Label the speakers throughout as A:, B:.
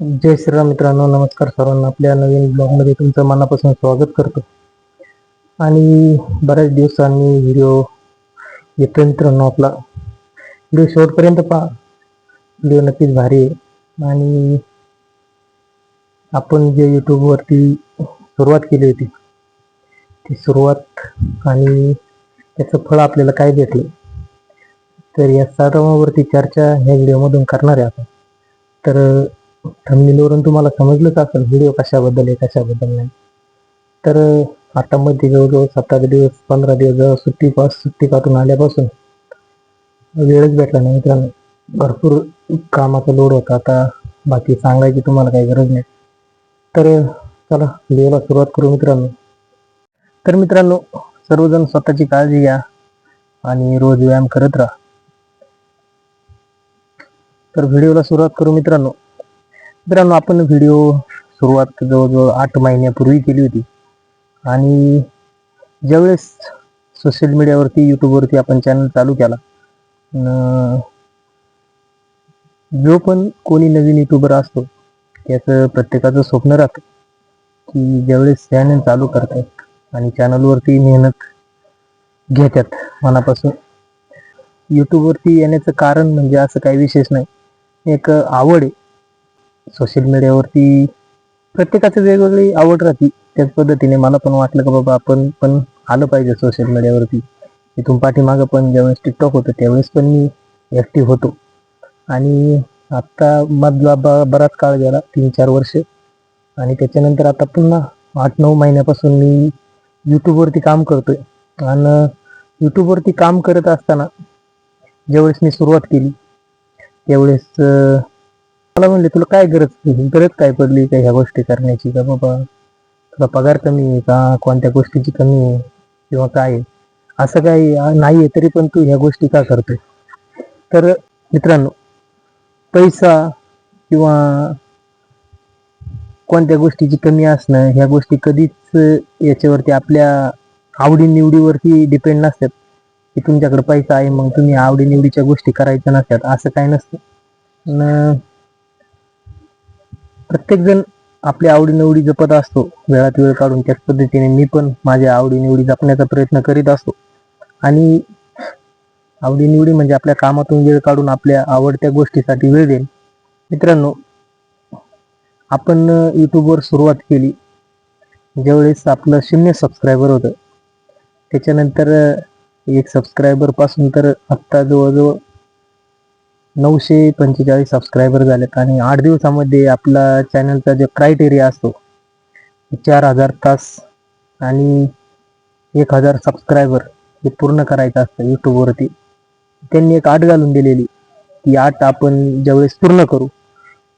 A: जय श्रीराम मित्रांनो नमस्कार सर्वांना. आपल्या नवीन ब्लॉगमध्ये तुमचं मनापासून स्वागत करतो. आणि बऱ्याच दिवसांनी व्हिडिओ येतो मित्रांनो आपला. व्हिडिओ शेवटपर्यंत पहा. व्हिडिओ नक्कीच भारी आहे. आणि आपण जे यूट्यूबवरती सुरुवात केली होती ती सुरुवात आणि त्याचं फळ आपल्याला काय भेटलं तर या सर्वांवरती चर्चा ह्या व्हिडिओमधून करणार आहे आपण. तर थंबनेलवरून तुम्हाला समजलंच असेल व्हिडिओ कशाबद्दल आहे कशाबद्दल नाही. तर आता मध्ये जवळजवळ सात आठ दिवस पंधरा दिवस जवळ सुट्टी पास सुट्टी काढून आल्यापासून वेळच भेटला नाही मित्रांनो. भरपूर कामाचा लोड होता. आता बाकी सांगायची तुम्हाला काही गरज नाही. तर चला व्हिडिओला सुरुवात करू मित्रांनो. तर मित्रांनो सर्वजण स्वतःची काळजी घ्या आणि रोज व्यायाम करत राहा. तर व्हिडिओला सुरुवात करू मित्रांनो. मित्रांनो आपण व्हिडिओ सुरुवात जवळजवळ आठ महिन्यापूर्वी केली होती. आणि ज्यावेळेस सोशल मीडियावरती यूट्यूबवरती आपण चॅनल चालू केला जो पण कोणी नवीन यूट्यूबर असतो त्याचं प्रत्येकाचं स्वप्न राहतं की ज्यावेळेस चॅनल चालू करतात आणि चॅनलवरती मेहनत घेतात मनापासून यूट्यूबवरती येण्याचं कारण म्हणजे असं काही विशेष नाही. एक आवड आहे. सोशल मीडियावरती प्रत्येकाची वेगवेगळी आवड राहते. त्याच पद्धतीने मला पण वाटलं का बाबा आपण पण आलं पाहिजे सोशल मीडियावरती इथून पाठीमागं पण ज्यावेळेस टिकटॉक होतं त्यावेळेस पण मी ॲक्टिव्ह होतो. आणि आत्ता मधला ब बराच काळ गेला तीन चार वर्ष. आणि त्याच्यानंतर आता पुन्हा आठ नऊ महिन्यापासून मी यूट्यूबवरती काम करतो आहे आणि यूट्यूबवरती काम करत असताना ज्यावेळेस मी सुरुवात केली त्यावेळेस मला म्हणले तुला काय गरज? गरज काय पडली का ह्या गोष्टी करण्याची? का बाबा तुला पगार कमी आहे का? कोणत्या गोष्टीची कमी आहे? किंवा काय आहे? असं काही नाही आहे तरी पण तू ह्या गोष्टी का करतोय? तर मित्रांनो पैसा किंवा कोणत्या गोष्टीची कमी असणं ह्या गोष्टी कधीच याच्यावरती आपल्या आवडीनिवडीवरती डिपेंड नसतात. की तुमच्याकडे पैसा आहे मग तुम्ही आवडीनिवडीच्या गोष्टी करायच्या नसतात. असं काय नसतं. प्रत्येकजण आपल्या आवडीनिवडी जपत असतो. वेळात वेळ काढून त्याच पद्धतीने मी पण माझ्या आवडीनिवडी जपण्याचा प्रयत्न करीत असतो. आणि आवडीनिवडी म्हणजे आपल्या कामातून वेळ काढून आपल्या आवडत्या गोष्टीसाठी वेळ देईन मित्रांनो आपण यूट्यूबवर सुरुवात केली. ज्यावेळेस आपलं शून्य सबस्क्रायबर होतं. त्याच्यानंतर एक सबस्क्रायबरपासून तर आत्ता जवळजवळ नऊशे पंचेचाळीस सबस्क्रायबर झालेत आणि आठ दिवसामध्ये आपला चॅनलचा जो क्रायटेरिया असतो चार हजार तास आणि एक हजार सबस्क्रायबर हे पूर्ण करायचं असतं यूट्यूबवरती त्यांनी एक आठ घालून दिलेली. ती आठ आपण ज्यावेळेस पूर्ण करू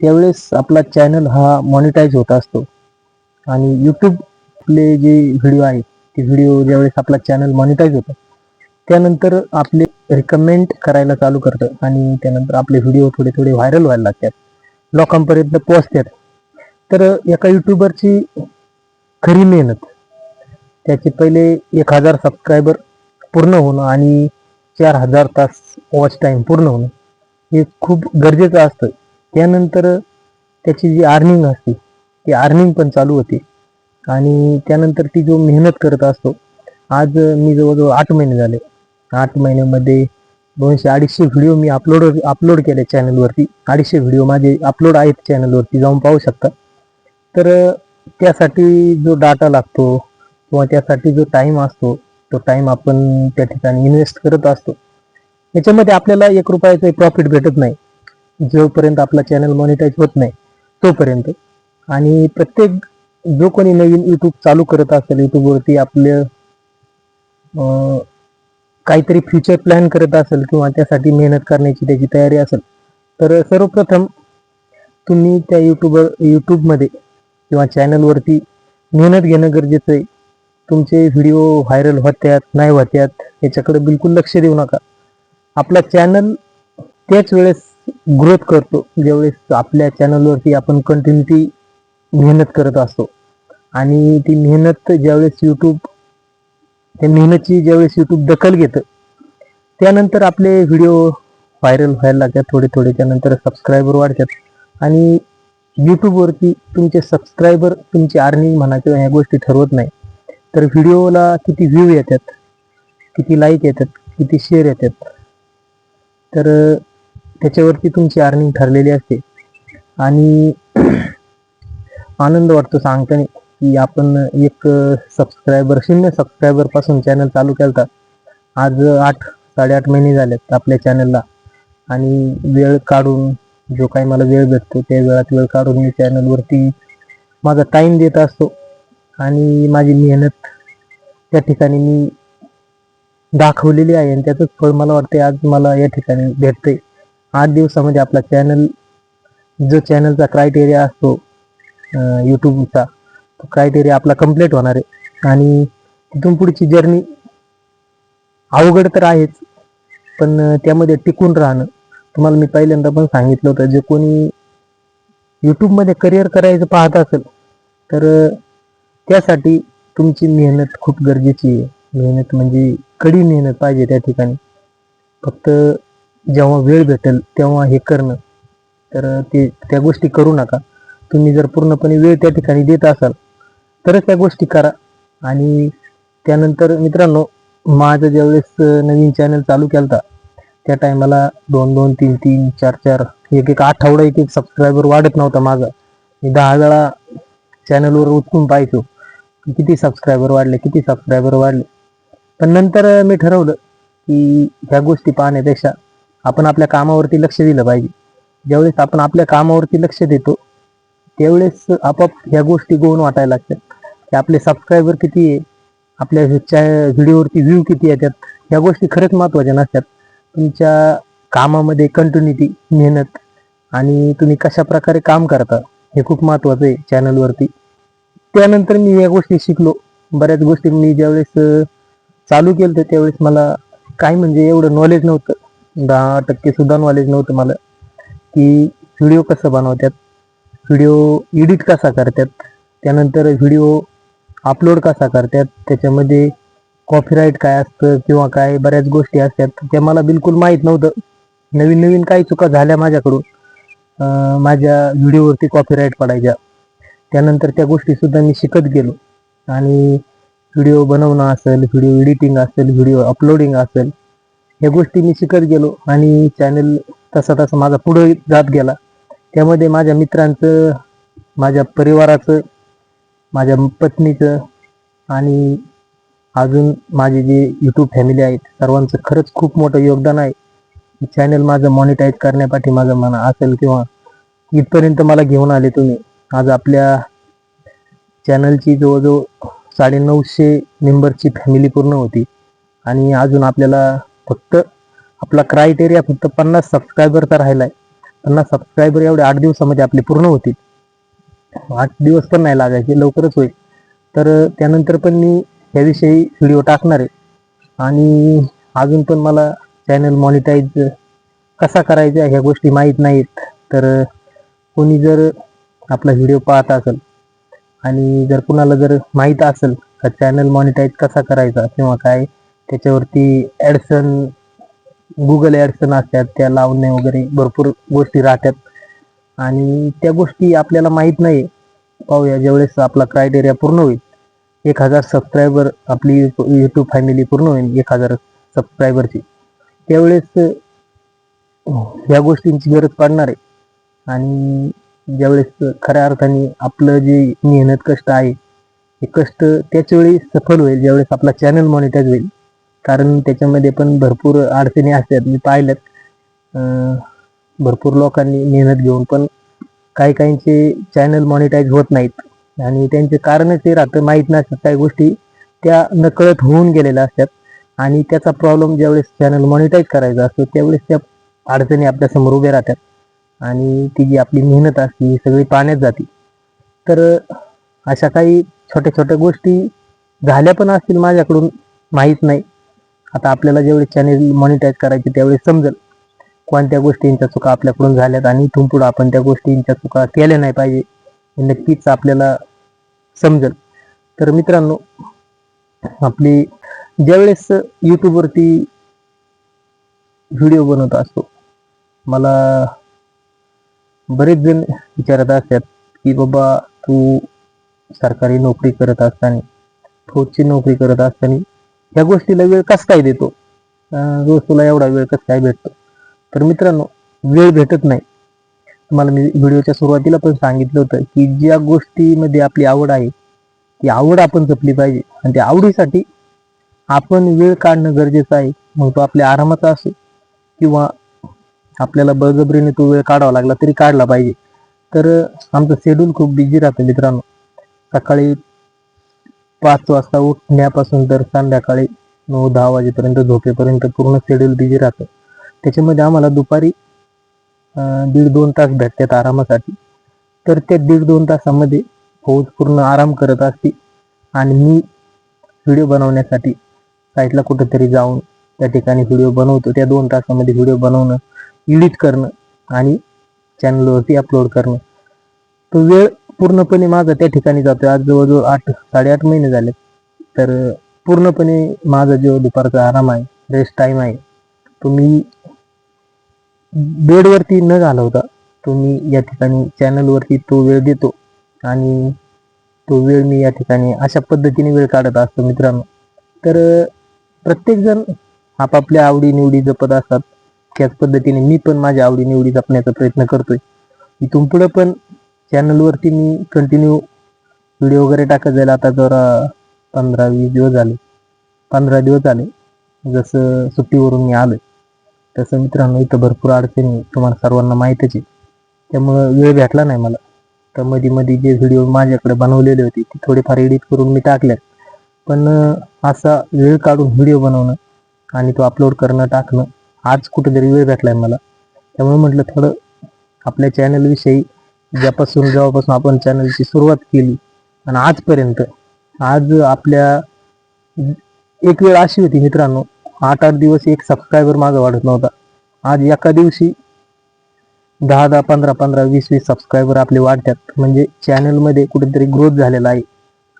A: त्यावेळेस आपला चॅनल हा मॉनिटाईज होत असतो. आणि यूट्यूबले जे व्हिडिओ आहेत ते व्हिडिओ ज्यावेळेस आपला चॅनल मॉनिटाईज होतो त्यानंतर आपले रिकमेंड करायला चालू करतं आणि त्यानंतर आपले व्हिडिओ थोडे थोडे व्हायरल व्हायला लागतात. लोकांपर्यंत पोहोचतात. तर एका युट्यूबरची खरी मेहनत त्याचे पहिले एक हजार सबस्क्रायबर पूर्ण होणं आणि चार हजार तास वॉच टाईम पूर्ण होणं हे खूप गरजेचं असतं. त्यानंतर त्याची जी अर्निंग असते ती अर्निंग पण चालू होते. आणि त्यानंतर ती जो मेहनत करत असतो आज मी जवळजवळ आठ महिने झाले. आठ महिन्यामध्ये दोनशे अडीचशे व्हिडिओ मी अपलोड अपलोड केले चॅनलवरती अडीचशे व्हिडिओ माझे अपलोड आहेत चॅनलवरती जाऊन पाहू शकता. तर त्यासाठी जो डाटा लागतो किंवा त्यासाठी जो टाइम असतो तो टाईम आपण त्या ठिकाणी इन्व्हेस्ट करत असतो. याच्यामध्ये आपल्याला एक रुपयाचं प्रॉफिट भेटत नाही. जोपर्यंत आपला चॅनल मॉनिटाईज होत नाही तोपर्यंत. आणि प्रत्येक जो कोणी नवीन यूट्यूब चालू करत असेल यूट्यूबवरती आपलं काहीतरी फ्युचर प्लॅन करत असेल किंवा त्यासाठी मेहनत करण्याची त्याची तयारी असेल तर सर्वप्रथम तुम्ही त्या युट्यूबर यूट्यूबमध्ये किंवा चॅनलवरती मेहनत घेणं गरजेचं आहे. तुमचे व्हिडिओ व्हायरल होत्यात नाही होत्यात याच्याकडे बिलकुल लक्ष देऊ नका. आपला चॅनल त्याच वेळेस ग्रोथ करतो ज्यावेळेस आपल्या चॅनलवरती आपण कंटिन्युटी मेहनत करत असतो. आणि ती मेहनत ज्यावेळेस यूट्यूब त्या मेहनतची ज्यावेळेस यूट्यूब दखल घेतं त्यानंतर आपले व्हिडिओ व्हायरल व्हायला लागतात थोडे थोडे त्यानंतर सबस्क्रायबर वाढतात. आणि यूट्यूबवरती तुमचे सबस्क्रायबर तुमची अर्निंग म्हणा किंवा ह्या गोष्टी ठरवत नाही. तर व्हिडिओला किती व्ह्यू येतात किती लाईक येतात किती शेअर येतात तर त्याच्यावरती तुमची अर्निंग ठरलेली असते. आणि आनंद वाटतो सांगताना. की आपण एक सबस्क्रायबर शून्य सबस्क्रायबरपासून चॅनल चालू केलता. आज आठ साडेआठ महिने झालेत आपल्या चॅनलला आणि वेळ काढून जो काही मला वेळ भेटतो त्या वेळात वेळ काढून मी चॅनलवरती माझा टाईम देत असतो. आणि माझी मेहनत त्या ठिकाणी मी दाखवलेली आहे आणि त्याचंच फळ मला वाटते आज मला या ठिकाणी भेटते आठ दिवसामध्ये आपला चॅनल जो चॅनलचा क्रायटेरिया असतो यूट्यूबचा तो क्रायटेरिया आपला कंप्लीट होणार आहे. आणि तिथून पुढची जर्नी अवघड तर आहेच पण त्यामध्ये टिकून राहणं. तुम्हाला मी पहिल्यांदा पण सांगितलं होतं जे कोणी यूट्यूबमध्ये करिअर करायचं पाहत असेल तर त्यासाठी तुमची मेहनत खूप गरजेची आहे. मेहनत म्हणजे कडी मेहनत पाहिजे त्या ठिकाणी. फक्त जेव्हा वेळ भेटेल तेव्हा हे करणं. तर ते त्या गोष्टी करू नका. तुम्ही जर पूर्णपणे वेळ त्या ठिकाणी देत असाल तरच त्या गोष्टी करा. आणि त्यानंतर मित्रांनो माझं ज्यावेळेस नवीन चॅनल चालू केलता त्या टायमाला दोन दोन तीन तीन चार चार एक एक आठवडा एक एक सबस्क्रायबर वाढत नव्हता माझा. मी दहा वेळा चॅनलवर उचकून पाहायचो किती सबस्क्रायबर वाढले किती सबस्क्रायबर वाढले. पण नंतर मी ठरवलं की ह्या गोष्टी पाहण्यापेक्षा आपण आपल्या कामावरती लक्ष दिलं पाहिजे. ज्यावेळेस आपण आपल्या कामावरती लक्ष देतो त्यावेळेस आपोआप ह्या गोष्टी गोवून वाटायला लागतात. की आपले सबस्क्रायबर किती आहे? आपल्या व्हिडिओवरती व्ह्यू किती येतात या गोष्टी खरंच महत्त्वाच्या नसतात. तुमच्या कामामध्ये कंटिन्युटी मेहनत आणि तुम्ही कशा प्रकारे काम करता हे खूप महत्त्वाचं आहे चॅनलवरती त्यानंतर मी या गोष्टी शिकलो. बऱ्याच गोष्टी मी ज्यावेळेस चालू केलं तर त्यावेळेस मला काय म्हणजे एवढं नॉलेज नव्हतं. दहा टक्के सुद्धा नॉलेज नव्हतं मला. की व्हिडिओ कसं बनवतात? व्हिडिओ एडिट कसा करतात? त्यानंतर व्हिडिओ अपलोड कसा करतात त्याच्यामध्ये कॉपीराईट काय असतं किंवा काय बऱ्याच गोष्टी असतात त्या मला बिलकुल माहीत नव्हतं. नवीन नवीन काही चुका झाल्या माझ्याकडून. माझ्या व्हिडिओवरती कॉपीराईट पडायच्या. त्यानंतर त्या गोष्टीसुद्धा मी शिकत गेलो. आणि व्हिडिओ बनवणं असेल व्हिडिओ एडिटिंग असेल व्हिडिओ अपलोडिंग असेल ह्या गोष्टी मी शिकत गेलो. आणि चॅनल तसा तसा माझा पुढे जात गेला. त्यामध्ये माझ्या मित्रांचं माझ्या परिवाराचं माझ्या पत्नीचं आणि अजून माझे जे यूट्यूब फॅमिली आहेत सर्वांचं खरंच खूप मोठं योगदान आहे. चॅनल माझं मॉनिटाईज करण्यापाठी माझं मन असेल किंवा इथपर्यंत मला घेऊन आले तुम्ही आज आपल्या चॅनलची जवळजवळ साडे नऊशे मेंबरची फॅमिली पूर्ण होती. आणि अजून आपल्याला फक्त आपला क्रायटेरिया फक्त पन्नास सबस्क्रायबरचा आहे पन्नास सबस्क्रायबर एवढे आठ दिवसामध्ये आपले पूर्ण होतील. आठ दिवस पण नाही लागायचे लवकरच होईल. तर त्यानंतर पण मी याविषयी व्हिडिओ टाकणार आहे. आणि अजून पण मला चॅनल मॉनिटाईज कसा करायचा ह्या गोष्टी माहीत नाहीत. तर कोणी जर आपला व्हिडिओ पाहत असेल आणि जर कुणाला जर माहीत असेल का चॅनल मॉनिटाईज कसा करायचा किंवा काय त्याच्यावरती ॲडसन गुगल ॲडसन असतात त्या लावणे वगैरे भरपूर गोष्टी राहतात. आणि त्या गोष्टी आपल्याला माहीत नाही पाहूया ज्यावेळेस आपला क्रायटेरिया पूर्ण होईल. एक हजार सबस्क्रायबर आपली यूट्यूब फॅमिली पूर्ण होईल एक हजार सबस्क्रायबरची त्यावेळेस ह्या गोष्टींची गरज पडणार आहे. आणि ज्यावेळेस खऱ्या अर्थाने आपलं जे मेहनत कष्ट आहे हे कष्ट त्याच वेळी सफल होईल ज्यावेळेस आपला चॅनल मॉनिटाईज होईल. कारण त्याच्यामध्ये पण भरपूर अडचणी असतात मी पाहिल्यात. भरपूर लोकांनी मेहनत घेऊन पण काही काहींचे चॅनल मॉनिटाईज होत नाहीत. आणि त्यांचे कारणच ते राहतं माहीत नसतात काही गोष्टी त्या नकळत होऊन गेलेल्या असतात. आणि त्याचा प्रॉब्लेम ज्यावेळेस चॅनल मॉनिटाईज करायचा असतो त्यावेळेस त्या अडचणी आपल्यासमोर उभ्या राहतात. आणि ती जी आपली मेहनत असते ही सगळी पाण्यात जाते. तर अशा काही छोट्या छोट्या गोष्टी झाल्या पण असतील माझ्याकडून माहीत नाही. आता आपल्याला जेवढे चॅनेल मॉनिटाईज करायचे त्यावेळेस समजेल. कोणत्या गोष्टींच्या चुका आपल्याकडून झाल्यात आणि इथून पुढे आपण त्या गोष्टींच्या चुका केल्या नाही पाहिजे हे नक्कीच आपल्याला समजेल. तर मित्रांनो आपली ज्यावेळेस यूट्यूबवरती व्हिडिओ बनवत असतो मला बरेच जण विचारत असतात की बाबा तू सरकारी नोकरी करत असताना फौजची नोकरी करत असताना ह्या गोष्टीला वेळ कस काय देतो? रोज तुला एवढा वेळ कस काय भेटतो? तर मित्रांनो वेळ भेटत नाही. तुम्हाला मी व्हिडिओच्या सुरुवातीला पण सांगितलं होतं की ज्या गोष्टीमध्ये आपली आवड आहे ती आवड आपण जपली पाहिजे. आणि त्या आवडीसाठी आपण वेळ काढणं गरजेचं आहे. मग तो आपल्या आरामाचा असेल किंवा आपल्याला बळजबरीने तो वेळ काढावा लागला तरी काढला पाहिजे. तर आमचं शेड्यूल खूप बिझी राहतं मित्रांनो. सकाळी पाच वाजता उठण्यापासून तर संध्याकाळी नऊ दहा वाजेपर्यंत झोपेपर्यंत पूर्ण शेड्यूल बिझी राहतं. त्याच्यामध्ये आम्हाला दुपारी दीड दोन तास भेटतात आरामासाठी. तर त्या दीड दोन तासामध्ये फौज पूर्ण आराम करत असते. आणि मी व्हिडिओ बनवण्यासाठी साईटला कुठेतरी जाऊन त्या ठिकाणी व्हिडिओ बनवतो. त्या दोन तासामध्ये व्हिडिओ बनवणं एडिट करणं आणि चॅनलवरती अपलोड करणं. तो वेळ पूर्णपणे माझा त्या ठिकाणी जातो. आज जवळजवळ आठ साडेआठ महिने झाले. तर पूर्णपणे माझा जो दुपारचा आराम आहे रेस्ट टाइम आहे तो मी बेडवरती न घालवता तो मी या ठिकाणी चॅनलवरती तो वेळ देतो आणि तो वेळ मी या ठिकाणी अशा पद्धतीने वेळ काढत असतो मित्रांनो. तर प्रत्येकजण आपापल्या आवडीनिवडी जपत असतात. त्याच पद्धतीने मी पण माझ्या आवडीनिवडी जपण्याचा प्रयत्न करतोय. इथून पुढे पण चॅनलवरती मी कंटिन्यू व्हिडिओ वगैरे टाकत जाईल. आता जरा पंधरा वीस दिवस झाले. पंधरा दिवस झाले. जसं सुट्टीवरून मी आलोय. तसं मित्रांनो इथं भरपूर अडचणी तुम्हाला सर्वांना माहीतच आहे. त्यामुळं वेळ भेटला नाही मला. तर मध्ये मध्ये जे व्हिडिओ माझ्याकडे बनवलेले होते ते थोडेफार एडिट करून मी टाकल्यात पण असा वेळ काढून व्हिडिओ बनवणं आणि तो अपलोड करणं टाकणं आज कुठेतरी वेळ भेटलाय मला. त्यामुळे म्हटलं थोडं आपल्या चॅनलविषयी ज्यापासून जेव्हापासून आपण चॅनलची सुरुवात केली आणि आजपर्यंत आज आपल्या एक वेळ अशी होती मित्रांनो आठ आठ दिवस एक सबस्क्रायबर माझा वाढत नव्हता. आज एका दिवशी दहा दहा पंधरा पंधरा वीस वीस सबस्क्रायबर आपले वाढतात. म्हणजे चॅनलमध्ये कुठेतरी ग्रोथ झालेला आहे.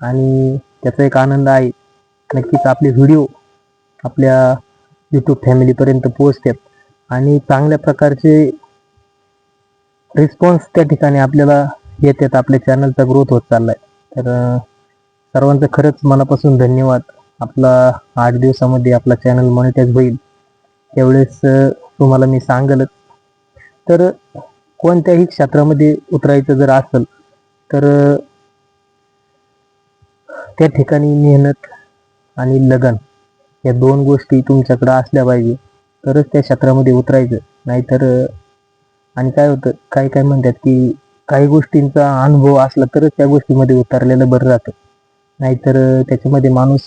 A: आणि त्याचा एक आनंद आहे. नक्कीच आपले व्हिडिओ आपल्या यूट्यूब फॅमिलीपर्यंत पोहोचतात. आणि चांगल्या प्रकारचे रिस्पॉन्स त्या ठिकाणी आपल्याला येतात. आपल्या चॅनलचा ग्रोथ होत चाललाय. तर सर्वांचं खरंच मनापासून धन्यवाद. आपला आठ दिवसामध्ये आपला चॅनल मॉनिटाईज होईल त्यावेळेस तुम्हाला मी सांगलच. तर कोणत्याही क्षेत्रामध्ये उतरायचं जर असेल तर त्या ठिकाणी मेहनत आणि लगन या दोन गोष्टी तुमच्याकडं असल्या पाहिजे तरच त्या क्षेत्रामध्ये उतरायचं. नाहीतर आणि काय होतं काही काय म्हणतात की काही गोष्टींचा अनुभव असला तरच त्या गोष्टीमध्ये उतरलेलं बरं राहतं. नाहीतर त्याच्यामध्ये माणूस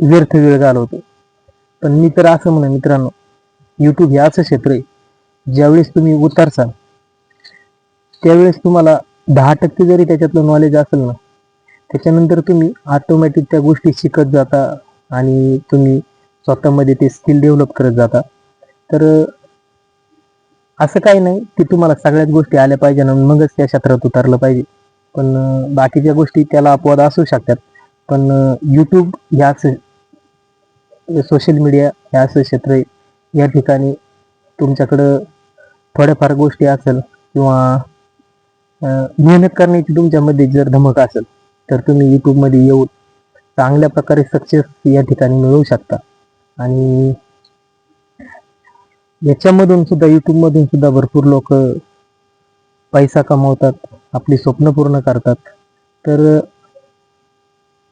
A: व्यर्थ वेळ घालवतो. पण मी तर असं म्हणेन मित्रांनो यूट्यूब हे असं क्षेत्र आहे ज्यावेळेस तुम्ही उतरसाल त्यावेळेस तुम्हाला दहा टक्के जरी त्याच्यातलं नॉलेज असेल ना त्याच्यानंतर तुम्ही ऑटोमॅटिक त्या गोष्टी शिकत जाता आणि तुम्ही स्वतःमध्ये ते स्किल डेव्हलप करत जाता. तर असं काही नाही की तुम्हाला सगळ्याच गोष्टी आल्या पाहिजे आणि मगच त्या क्षेत्रात उतरलं पाहिजे. पण बाकीच्या गोष्टी त्याला अपवाद असू शकतात. पण यूट्यूब ह्याच सोशल मीडिया हे असं क्षेत्र आहे. या ठिकाणी तुमच्याकडं थोड्याफार गोष्टी असेल किंवा मेहनत करण्याची तुमच्यामध्ये जर धमक असेल तर तुम्ही यूट्यूबमध्ये येऊन चांगल्या प्रकारे सक्सेस या ठिकाणी मिळवू शकता. आणि याच्यामधून सुद्धा यूट्यूबमधून सुद्धा भरपूर लोक पैसा कमवतात आपली स्वप्न पूर्ण करतात. तर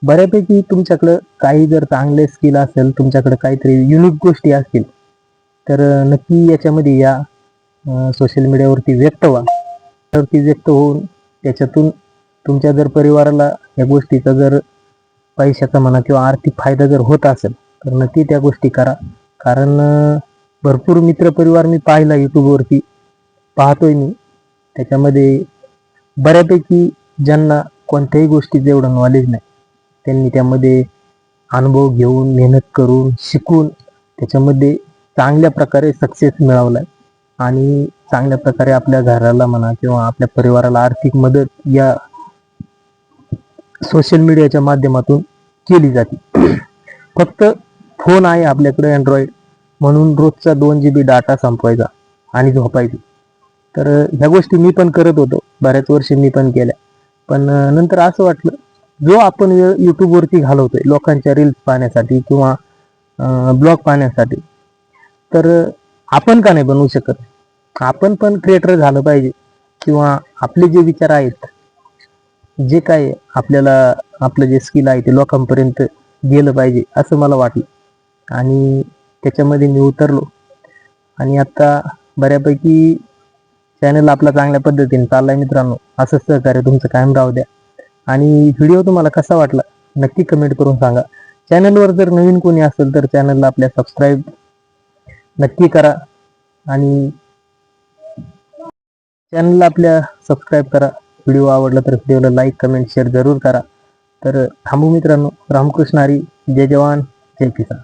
A: बऱ्यापैकी तुमच्याकडं काही जर चांगले स्किल असेल तुमच्याकडे काहीतरी युनिक गोष्टी असतील तर नक्की याच्यामध्ये या सोशल मीडियावरती व्यक्त व्हा. तर ती व्यक्त होऊन त्याच्यातून तुमच्या जर परिवाराला या गोष्टीचा जर पैशाचा म्हणा किंवा आर्थिक फायदा जर होत असेल तर नक्की त्या गोष्टी करा. कारण भरपूर मित्रपरिवार मी पाहिला यूट्यूबवरती पाहतोय मी. त्याच्यामध्ये बऱ्यापैकी ज्यांना कोणत्याही गोष्टीचं एवढं नॉलेज नाही. त्यांनी त्यामध्ये अनुभव घेऊन मेहनत करून शिकून त्याच्यामध्ये चांगल्या प्रकारे सक्सेस मिळवलाय आणि चांगल्या प्रकारे आपल्या घराला म्हणा किंवा आपल्या परिवाराला आर्थिक मदत या सोशल मीडियाच्या माध्यमातून केली जाते. फक्त फोन आहे आपल्याकडे अँड्रॉइड म्हणून रोजचा दोन जी बी डाटा संपवायचा आणि झोपायची. तर ह्या गोष्टी मी पण करत होतो. बऱ्याच वर्षी मी पण केल्या. पण नंतर असं वाटलं जो आपण वेळ युट्यूबवरती घालवतोय लोकांच्या रील्स पाहण्यासाठी किंवा ब्लॉग पाहण्यासाठी तर आपण का नाही बनवू शकत? आपण पण क्रिएटर झालं पाहिजे. किंवा आपले जे विचार आहेत जे काय आपल्याला आपलं जे स्किल आहे ते लोकांपर्यंत गेलं पाहिजे असं मला वाटलं. आणि त्याच्यामध्ये मी उतरलो. आणि आता बऱ्यापैकी चॅनल आपला चांगल्या पद्धतीने चाललाय मित्रांनो. असं सहकार्य तुमचं कायम राहू द्या. आणि व्हिडिओ तुम्हाला कसा वाटला नक्की कमेंट करून सांगा. चॅनलवर जर नवीन कोणी असेल तर चॅनलला आपल्या सबस्क्राईब नक्की करा आणि चॅनलला आपल्या सबस्क्राईब करा. व्हिडिओ आवडला तर व्हिडिओला लाईक कमेंट शेअर जरूर करा. तर थांबू मित्रांनो. रामकृष्ण हरी. जय जवान. जय किसान.